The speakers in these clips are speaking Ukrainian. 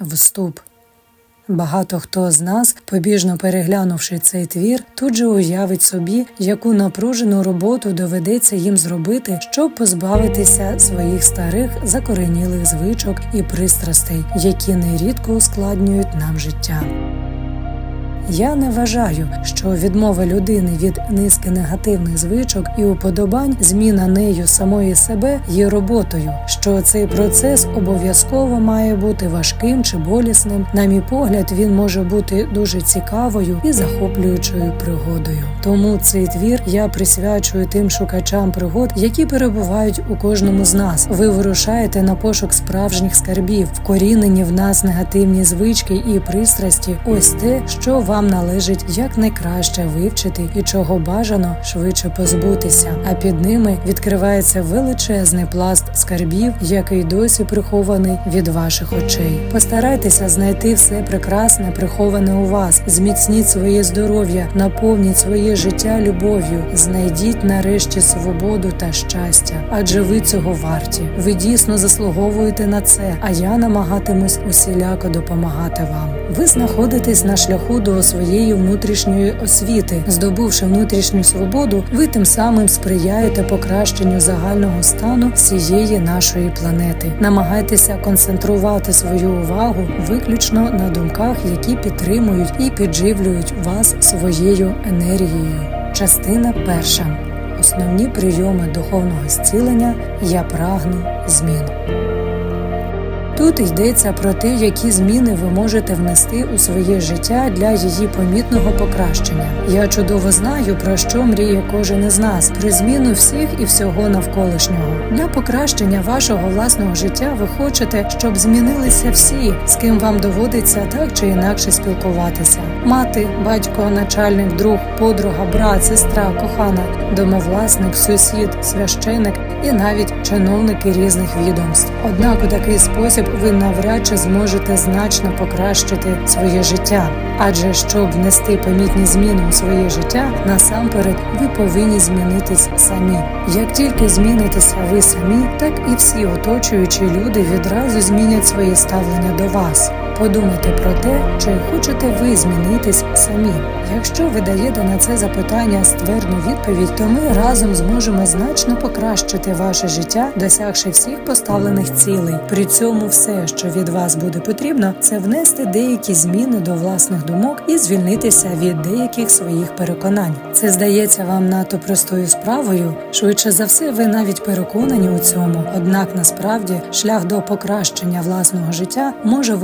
Вступ. Багато хто з нас, побіжно переглянувши цей твір, тут же уявить собі, яку напружену роботу доведеться їм зробити, щоб позбавитися своїх старих закоренілих звичок і пристрастей, які нерідко ускладнюють нам життя. Я не вважаю, що відмова людини від низки негативних звичок і уподобань, зміна нею самої себе є роботою, що цей процес обов'язково має бути важким чи болісним. На мій погляд, він може бути дуже цікавою і захоплюючою пригодою. Тому цей твір я присвячую тим шукачам пригод, які перебувають у кожному з нас. Ви вирушаєте на пошук справжніх скарбів, вкорінені в нас негативні звички і пристрасті. Ось те, що вам належить якнайкраще вивчити і чого бажано швидше позбутися. А під ними відкривається величезний пласт скарбів, який досі прихований від ваших очей. Постарайтеся знайти все прекрасне, приховане у вас. Зміцніть своє здоров'я, наповніть своє життя любов'ю, знайдіть нарешті свободу та щастя, адже ви цього варті. Ви дійсно заслуговуєте на це. А я намагатимусь усіляко допомагати вам. Ви знаходитесь на шляху до своєї внутрішньої освіти, здобувши внутрішню свободу, ви тим самим сприяєте покращенню загального стану всієї нашої планети. Намагайтеся концентрувати свою увагу виключно на думках, які підтримують і підживлюють вас своєю енергією. Частина перша. Основні прийоми духовного зцілення я прагну змін. Тут йдеться про те, які зміни ви можете внести у своє життя для її помітного покращення. Я чудово знаю, про що мріє кожен із нас про зміну всіх і всього навколишнього. Для покращення вашого власного життя ви хочете, щоб змінилися всі, з ким вам доводиться так чи інакше спілкуватися: мати, батько, начальник, друг, подруга, брат, сестра, кохана, домовласник, сусід, священик і навіть чиновники різних відомств. Однак у такий спосіб ви навряд чи зможете значно покращити своє життя. Адже щоб внести помітні зміни у своє життя, насамперед ви повинні змінитись самі. Як тільки змінитеся ви самі, так і всі оточуючі люди відразу змінять своє ставлення до вас. Подумайте про те, чи хочете ви змінитись самі. Якщо ви даєте на це запитання ствердну відповідь, то ми разом зможемо значно покращити ваше життя, досягши всіх поставлених цілей. При цьому все, що від вас буде потрібно, це внести деякі зміни до власних думок і звільнитися від деяких своїх переконань. Це здається вам надто простою справою. Швидше за все, ви навіть переконані у цьому. Однак насправді шлях до покращення власного життя може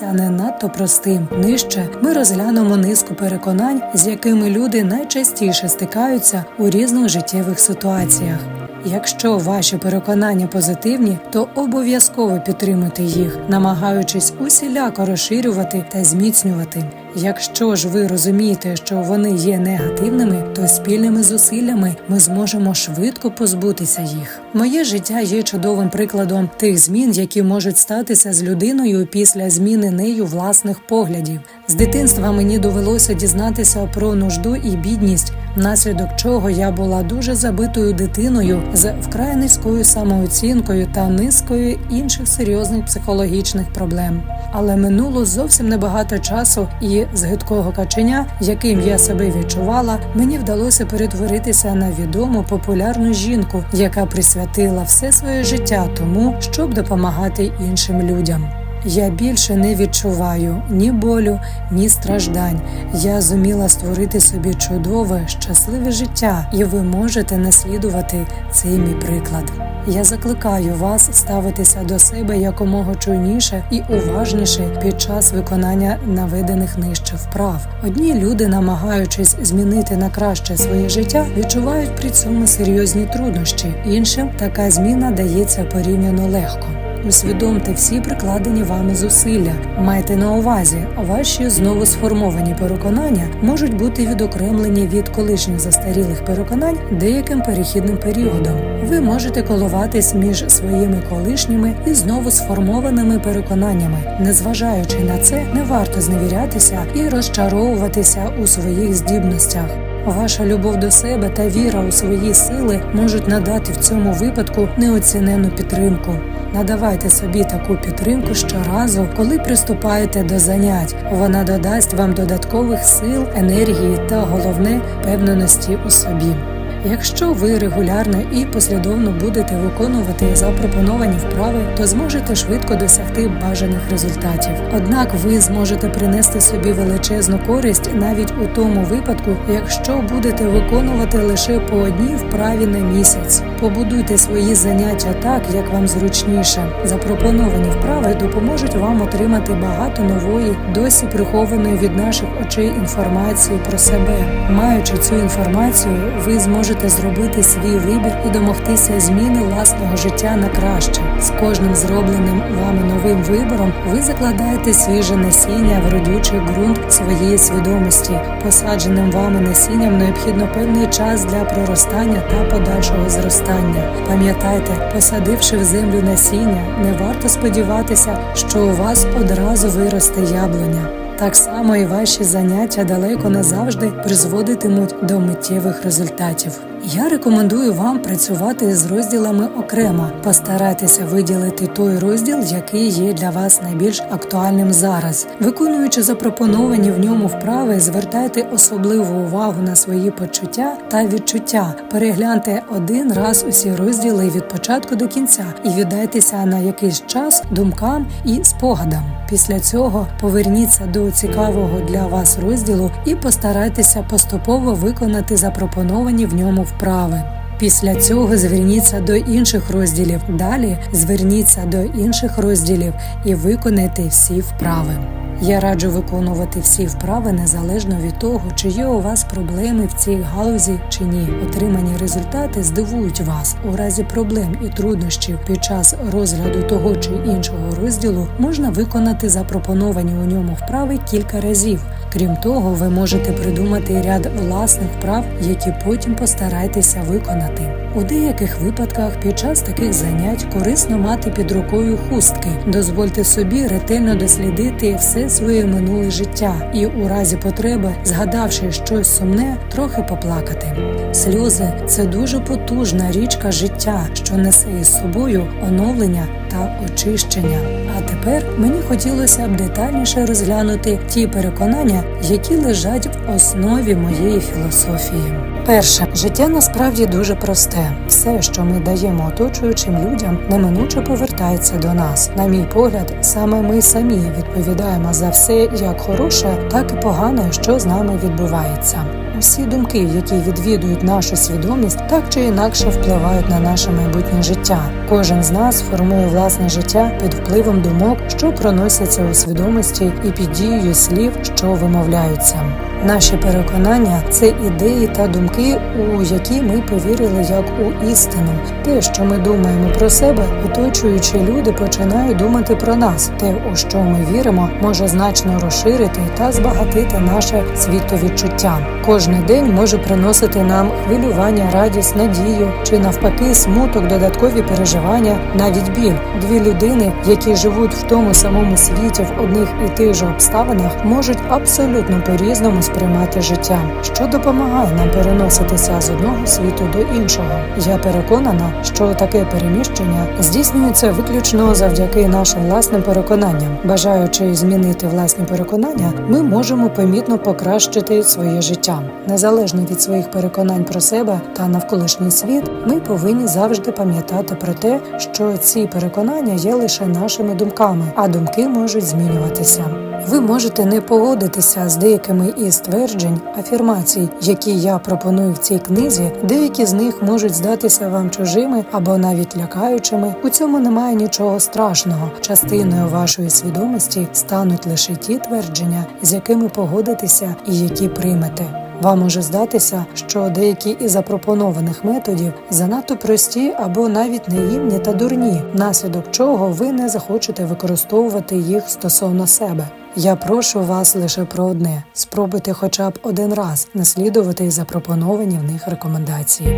виявитися не надто простим. Нижче ми розглянемо низку переконань, з якими люди найчастіше стикаються у різних життєвих ситуаціях. Якщо ваші переконання позитивні, то обов'язково підтримуйте їх, намагаючись усіляко розширювати та зміцнювати. Якщо ж ви розумієте, що вони є негативними, то спільними зусиллями ми зможемо швидко позбутися їх. Моє життя є чудовим прикладом тих змін, які можуть статися з людиною після зміни нею власних поглядів. З дитинства мені довелося дізнатися про нужду і бідність, внаслідок чого я була дуже забитою дитиною з вкрай низькою самооцінкою та низкою інших серйозних психологічних проблем. Але минуло зовсім небагато часу, і з гидкого каченя, яким я себе відчувала, мені вдалося перетворитися на відому популярну жінку, яка присвятила все своє життя тому, щоб допомагати іншим людям. Я більше не відчуваю ні болю, ні страждань. Я зуміла створити собі чудове, щасливе життя, і ви можете наслідувати цей мій приклад. Я закликаю вас ставитися до себе якомога чуйніше і уважніше під час виконання наведених нижче вправ. Одні люди, намагаючись змінити на краще своє життя, відчувають при цьому серйозні труднощі. Іншим така зміна дається порівняно легко. Усвідомте всі прикладені вами зусилля. Майте на увазі, ваші знову сформовані переконання можуть бути відокремлені від колишніх застарілих переконань деяким перехідним періодом. Ви можете коливатись між своїми колишніми і знову сформованими переконаннями. Незважаючи на це, не варто зневірятися і розчаровуватися у своїх здібностях. Ваша любов до себе та віра у свої сили можуть надати в цьому випадку неоцінену підтримку. Надавайте собі таку підтримку щоразу, коли приступаєте до занять. Вона додасть вам додаткових сил, енергії та головне певненості у собі. Якщо ви регулярно і послідовно будете виконувати запропоновані вправи, то зможете швидко досягти бажаних результатів. Однак ви зможете принести собі величезну користь навіть у тому випадку, якщо будете виконувати лише по одній вправі на місяць. Побудуйте свої заняття так, як вам зручніше. Запропоновані вправи допоможуть вам отримати багато нової, досі прихованої від наших очей інформації про себе. Маючи цю інформацію, ви зможете зробити свій вибір і домогтися зміни власного життя на краще. З кожним зробленим вами новим вибором ви закладаєте свіже насіння в родючий ґрунт своєї свідомості. Посадженим вами насінням необхідно певний час для проростання та подальшого зростання. Пам'ятайте, посадивши в землю насіння, не варто сподіватися, що у вас одразу виросте яблуня. Так само і ваші заняття далеко не завжди призводитимуть до миттєвих результатів. Я рекомендую вам працювати з розділами окремо. Постарайтеся виділити той розділ, який є для вас найбільш актуальним зараз. Виконуючи запропоновані в ньому вправи, звертайте особливу увагу на свої почуття та відчуття. Перегляньте один раз усі розділи від початку до кінця і віддайтеся на якийсь час думкам і спогадам. Після цього поверніться до цікавого для вас розділу і постарайтеся поступово виконати запропоновані в ньому. Після цього зверніться до інших розділів. Далі зверніться до інших розділів і виконайте всі вправи. Я раджу виконувати всі вправи незалежно від того, чи є у вас проблеми в цій галузі чи ні. Отримані результати здивують вас. У разі проблем і труднощів під час розгляду того чи іншого розділу можна виконати запропоновані у ньому вправи кілька разів. Крім того, ви можете придумати ряд власних вправ, які потім постарайтеся виконати. У деяких випадках під час таких занять корисно мати під рукою хустки. Дозвольте собі ретельно дослідити все своє минуле життя і у разі потреби, згадавши щось сумне, трохи поплакати. Сльози це дуже потужна річка життя, що несе із собою оновлення та очищення. А тепер мені хотілося б детальніше розглянути ті переконання, які лежать в основі моєї філософії. Перше, життя насправді дуже просте. Все, що ми даємо оточуючим людям, неминуче повертається до нас. На мій погляд, саме ми самі відповідаємо за все як хороше, так і погане, що з нами відбувається. Усі думки, які відвідують нашу свідомість, так чи інакше впливають на наше майбутнє життя. Кожен з нас формує власне життя під впливом думок, що проносяться у свідомості, і під дією слів, що вимовляються. Наші переконання це ідеї та думки, у які ми повірили як у істину. Те, що ми думаємо про себе, оточуючі люди починають думати про нас. Те, у що ми віримо, може значно розширити та збагатити наше світовідчуття. Кожний день може приносити нам хвилювання, радість, надію чи навпаки смуток, додаткові переживання, навіть біль. Дві людини, які живуть в тому самому світі в одних і тих же обставинах, можуть абсолютно по-різному сприймати життя, що допомагає нам переноситися з одного світу до іншого. Я переконана, що таке переміщення здійснюється виключно завдяки нашим власним переконанням. Бажаючи змінити власні переконання, ми можемо помітно покращити своє життя. Незалежно від своїх переконань про себе та навколишній світ, ми повинні завжди пам'ятати про те, що ці переконання є лише нашими думками, а думки можуть змінюватися. Ви можете не погодитися з деякими із тверджень, афірмацій, які я пропоную в цій книзі. Деякі з них можуть здатися вам чужими або навіть лякаючими. У цьому немає нічого страшного. Частиною вашої свідомості стануть лише ті твердження, з якими погодитеся і які приймете. Вам може здатися, що деякі із запропонованих методів занадто прості або навіть наївні та дурні, внаслідок чого ви не захочете використовувати їх стосовно себе. Я прошу вас лише про одне: спробуйте хоча б один раз наслідувати запропоновані в них рекомендації.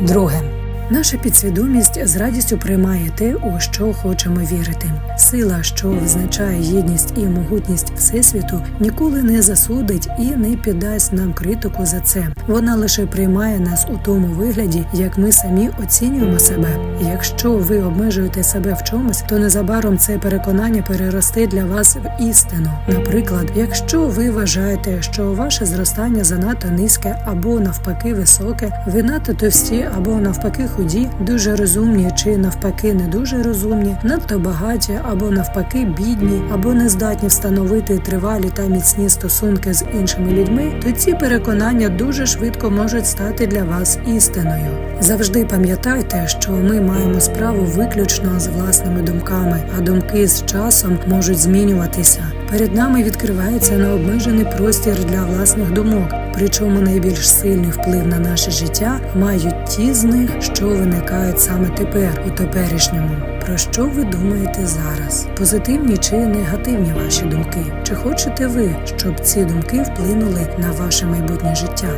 Друге. Наша підсвідомість з радістю приймає те, у що хочемо вірити. Сила, що визначає єдність і могутність всесвіту, ніколи не засудить і не піддасть нам критику за це. Вона лише приймає нас у тому вигляді, як ми самі оцінюємо себе. Якщо ви обмежуєте себе в чомусь, то незабаром це переконання переросте для вас в істину. Наприклад, якщо ви вважаєте, що ваше зростання занадто низьке або навпаки високе, ви надто товсті або навпаки худі, дуже розумні чи навпаки не дуже розумні, надто багаті або навпаки бідні, або не здатні встановити тривалі та міцні стосунки з іншими людьми, то ці переконання дуже швидко можуть стати для вас істиною. Завжди пам'ятайте, що ми маємо справу виключно з власними думками, а думки з часом можуть змінюватися. Перед нами відкривається необмежений простір для власних думок. Причому найбільш сильний вплив на наше життя мають ті з них, що виникають саме тепер, у теперішньому. Про що ви думаєте зараз? Позитивні чи негативні ваші думки? Чи хочете ви, щоб ці думки вплинули на ваше майбутнє життя?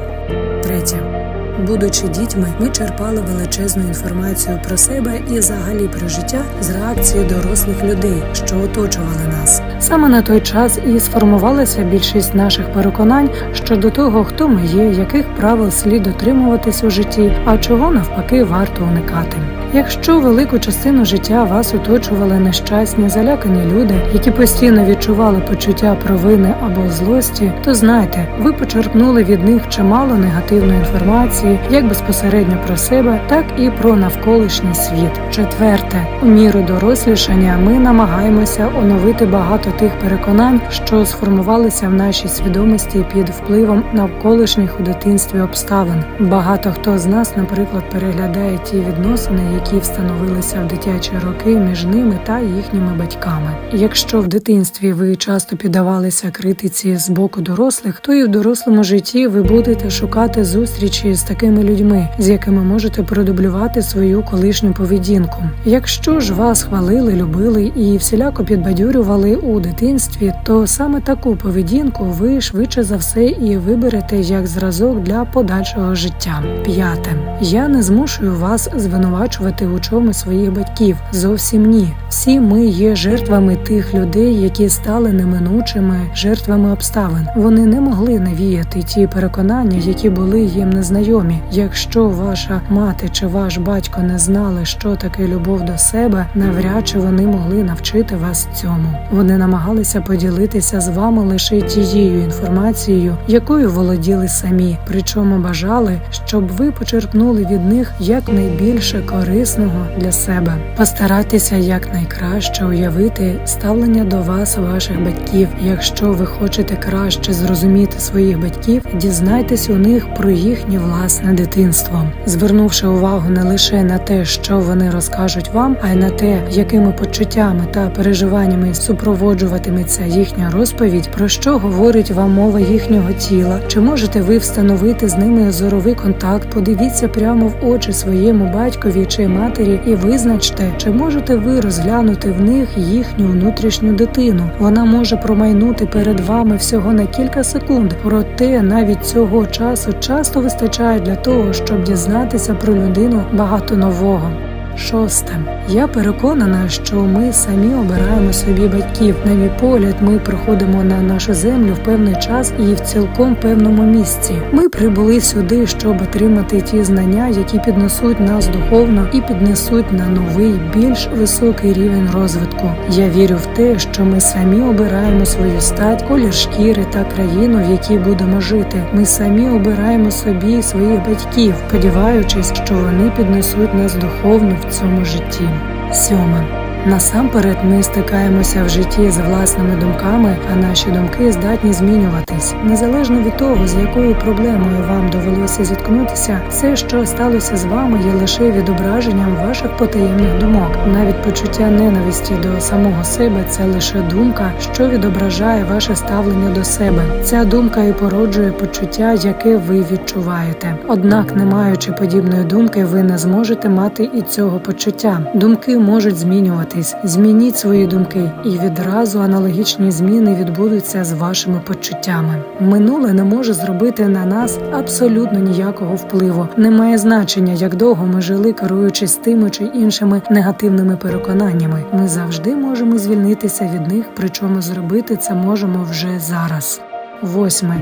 Третє. Будучи дітьми, ми черпали величезну інформацію про себе і взагалі про життя з реакції дорослих людей, що оточували нас. Саме на той час і сформувалася більшість наших переконань щодо того, хто ми є, яких правил слід дотримуватись у житті, а чого навпаки варто уникати. Якщо велику частину життя вас оточували нещасні, залякані люди, які постійно відчували почуття провини або злості, то знайте, ви почерпнули від них чимало негативної інформації, як безпосередньо про себе, так і про навколишній світ. Четверте, у міру дорослішання ми намагаємося оновити багато тих переконань, що сформувалися в нашій свідомості під впливом навколишніх у дитинстві обставин. Багато хто з нас, наприклад, переглядає ті відносини, які встановилися в дитячі роки між ними та їхніми батьками. Якщо в дитинстві ви часто піддавалися критиці з боку дорослих, то і в дорослому житті ви будете шукати зустрічі з такими людьми, з якими можете продублювати свою колишню поведінку. Якщо ж вас хвалили, любили і всіляко підбадьорювали у дитинстві, то саме таку поведінку ви швидше за все і виберете як зразок для подальшого життя. П'яте я не змушую вас звинувачувати у чомусь своїх батьків. Зовсім ні. Всі ми є жертвами тих людей, які стали неминучими жертвами обставин. Вони не могли навіяти ті переконання, які були їм незнайомі. Якщо ваша мати чи ваш батько не знали, що таке любов до себе, навряд чи вони могли навчити вас цьому. Вони намагалися поділитися з вами лише тією інформацією, якою володіли самі, причому бажали, щоб ви почерпнули від них якнайбільше корисного для себе. Постарайтеся якнайкраще уявити ставлення до вас ваших батьків. Якщо ви хочете краще зрозуміти своїх батьків, дізнайтесь у них про їхнє власне дитинство, звернувши увагу не лише на те, що вони розкажуть вам, а й на те, якими почуттями та переживаннями супроводжуватиметься їхня розповідь, про що говорить вам мова їхнього тіла, чи можете ви встановити з ними зоровий контакт, подивіться прямо в очі своєму батькові чи матері і визначте, чи можете ви розглянути в них їхню внутрішню дитину. Вона може промайнути перед вами всього на кілька секунд, проте навіть цього часу часто вистачає для того, щоб дізнатися про людину багато нового. Шосте. Я переконана, що ми самі обираємо собі батьків. На мій погляд, ми приходимо на нашу землю в певний час і в цілком певному місці. Ми прибули сюди, щоб отримати ті знання, які піднесуть нас духовно і піднесуть на новий, більш високий рівень розвитку. Я вірю в те, що ми самі обираємо свою стать, колір шкіри та країну, в якій будемо жити. Ми самі обираємо собі своїх батьків, сподіваючись, що вони піднесуть нас духовно цьому житті. Сьоме. Насамперед ми стикаємося в житті з власними думками, а наші думки здатні змінюватись. Незалежно від того, з якою проблемою вам довелося зіткнутися, все, що сталося з вами, є лише відображенням ваших потаємних думок. Навіть почуття ненависті до самого себе це лише думка, що відображає ваше ставлення до себе. Ця думка і породжує почуття, яке ви відчуваєте. Однак, не маючи подібної думки, ви не зможете мати і цього почуття. Думки можуть змінюватися. Прислухайтесь, змініть свої думки, і відразу аналогічні зміни відбудуться з вашими почуттями. Минуле не може зробити на нас абсолютно ніякого впливу. Немає значення, як довго ми жили, керуючись тими чи іншими негативними переконаннями. Ми завжди можемо звільнитися від них, причому зробити це можемо вже зараз. Восьме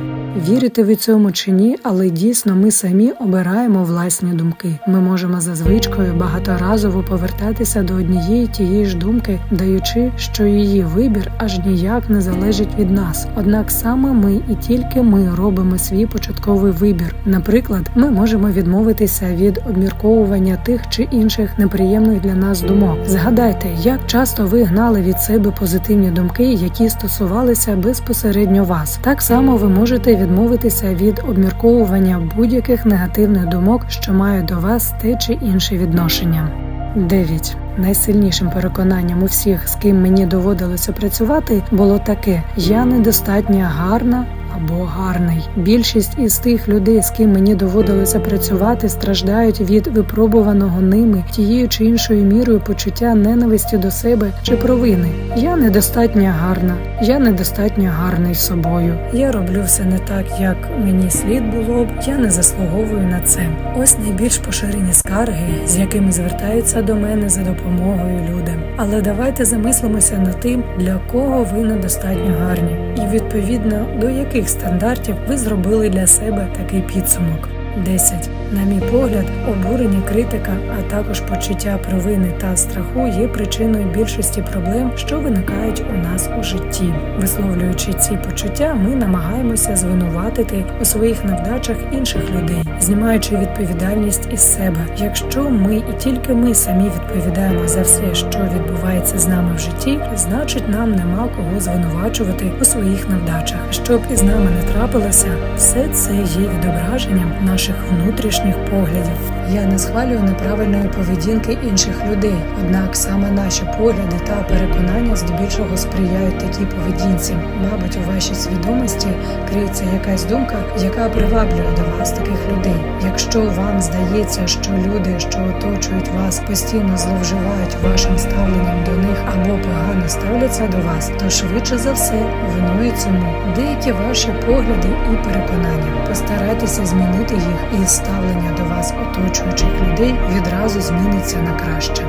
вірите ви цьому чи ні, але дійсно ми самі обираємо власні думки. Ми можемо за звичкою багаторазово повертатися до однієї тієї ж думки, даючи, що її вибір аж ніяк не залежить від нас. Однак саме ми і тільки ми робимо свій початковий вибір. Наприклад, ми можемо відмовитися від обмірковування тих чи інших неприємних для нас думок. Згадайте, як часто ви гнали від себе позитивні думки, які стосувалися безпосередньо вас. Так само ви можете відмовитися від обмірковування будь-яких негативних думок, що мають до вас те чи інше відношення. 9. Найсильнішим переконанням у всіх, з ким мені доводилося працювати, було таке: я недостатньо гарна. Або гарний. Більшість із тих людей, з ким мені доводилося працювати, страждають від випробуваного ними тією чи іншою мірою почуття ненависті до себе чи провини. Я недостатньо гарна, я недостатньо гарний собою. Я роблю все не так, як мені слід було б. Я не заслуговую на це. Ось найбільш поширені скарги, з якими звертаються до мене за допомогою люди. Але давайте замислимося над тим, для кого ви недостатньо гарні, і відповідно до яких стандартів ви зробили для себе такий підсумок. 10. На мій погляд, обурення, критика, а також почуття провини та страху є причиною більшості проблем, що виникають у нас у житті. Висловлюючи ці почуття, ми намагаємося звинуватити у своїх невдачах інших людей, знімаючи відповідальність із себе. Якщо ми і тільки ми самі відповідаємо за все, що відбувається з нами в житті, значить нам нема кого звинувачувати у своїх невдачах. Щоб із нами не трапилося, все це є відображенням наших внутрішніх поглядів. Я не схвалюю неправильної поведінки інших людей, однак саме наші погляди та переконання здебільшого сприяють такій поведінці. Мабуть, у вашій свідомості криється якась думка, яка приваблює до вас таких людей. Якщо вам здається, що люди, що оточують вас, постійно зловживають вашим ставленням до них або погано ставляться до вас, то швидше за все винують цьому деякі ваші погляди і переконання. Постарайтеся змінити їх, і ставлення до вас оточуючих людей відразу зміниться на краще.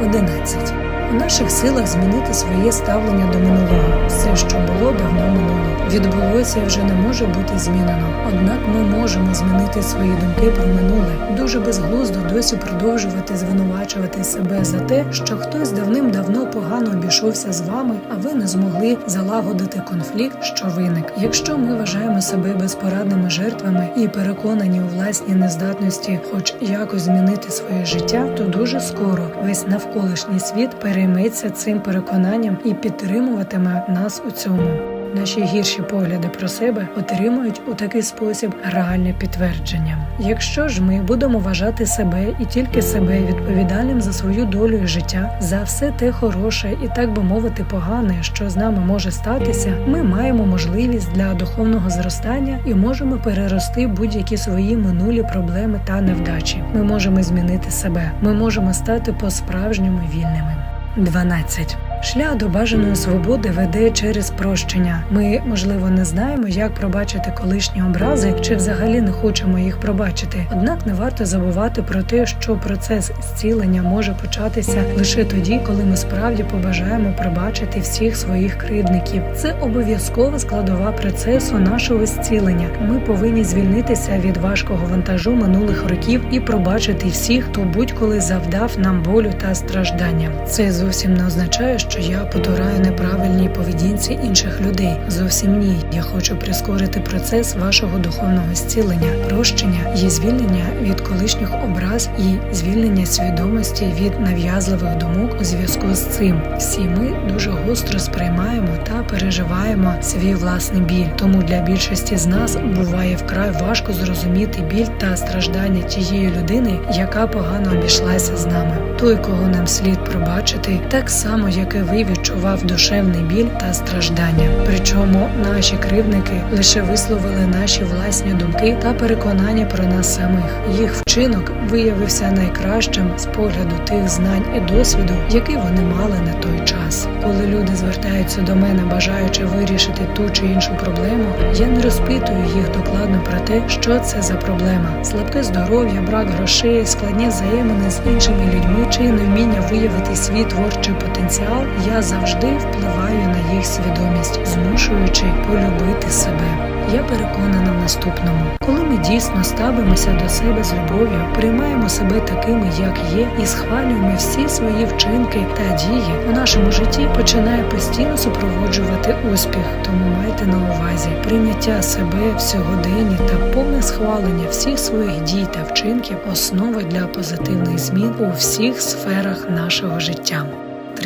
11. У наших силах змінити своє ставлення до минулого. Все, що було, давно минуло. Відбулося вже не може бути змінено. Однак ми можемо змінити свої думки про минуле. Дуже безглуздо досі продовжувати звинувачувати себе за те, що хтось давним-давно погано обійшовся з вами, а ви не змогли залагодити конфлікт, що виник. Якщо ми вважаємо себе безпорадними жертвами і переконані у власній нездатності, хоч якось змінити своє життя, то дуже скоро весь навколишній світ перейметься цим переконанням і підтримуватиме нас у цьому. Наші гірші погляди про себе отримують у такий спосіб реальне підтвердження. Якщо ж ми будемо вважати себе і тільки себе відповідальним за свою долю і життя, за все те хороше і так би мовити, погане, що з нами може статися, ми маємо можливість для духовного зростання і можемо перерости будь-які свої минулі проблеми та невдачі. Ми можемо змінити себе, ми можемо стати по-справжньому вільними. 12. Шлях до бажаної свободи веде через прощення. Ми, можливо, не знаємо, як пробачити колишні образи, чи взагалі не хочемо їх пробачити. Однак не варто забувати про те, що процес зцілення може початися лише тоді, коли ми справді побажаємо пробачити всіх своїх кривдників. Це обов'язкова складова процесу нашого зцілення. Ми повинні звільнитися від важкого вантажу минулих років і пробачити всіх, хто будь-коли завдав нам болю та страждання. Це зовсім не означає, що я потураю неправильній поведінці інших людей. Зовсім ні. Я хочу прискорити процес вашого духовного зцілення, прощення є звільнення від колишніх образ і звільнення свідомості від нав'язливих думок у зв'язку з цим. Всі ми дуже гостро сприймаємо та переживаємо свій власний біль. Тому для більшості з нас буває вкрай важко зрозуміти біль та страждання тієї людини, яка погано обійшлася з нами. Той, кого нам слід пробачити, так само як ви відчував душевний біль та страждання. Причому наші кривдники лише висловили наші власні думки та переконання про нас самих. Їх вчинок виявився найкращим з погляду тих знань і досвіду, які вони мали на той час. Коли люди звертаються до мене, бажаючи вирішити ту чи іншу проблему, я не розпитую їх докладно про те, що це за проблема: слабке здоров'я, брак грошей, складні взаємини з іншими людьми чи невміння виявити свій творчий потенціал. Я завжди впливаю на їх свідомість, змушуючи полюбити себе. Я переконана в наступному, коли ми дійсно ставимося до себе з любов'ю, приймаємо себе такими, як є, і схвалюємо всі свої вчинки та дії у нашому житті починає постійно супроводжувати успіх. Тому майте на увазі прийняття себе в сьогоденні та повне схвалення всіх своїх дій та вчинків основи для позитивних змін у всіх сферах нашого життя.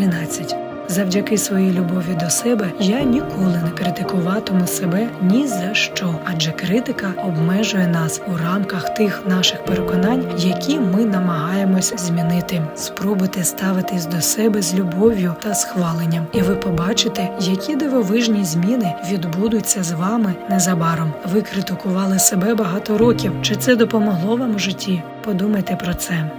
13. Завдяки своїй любові до себе я ніколи не критикуватиму себе ні за що, адже критика обмежує нас у рамках тих наших переконань, які ми намагаємось змінити. Спробуйте ставитись до себе з любов'ю та схваленням, і ви побачите, які дивовижні зміни відбудуться з вами незабаром. Ви критикували себе багато років. Чи це допомогло вам у житті? Подумайте про це.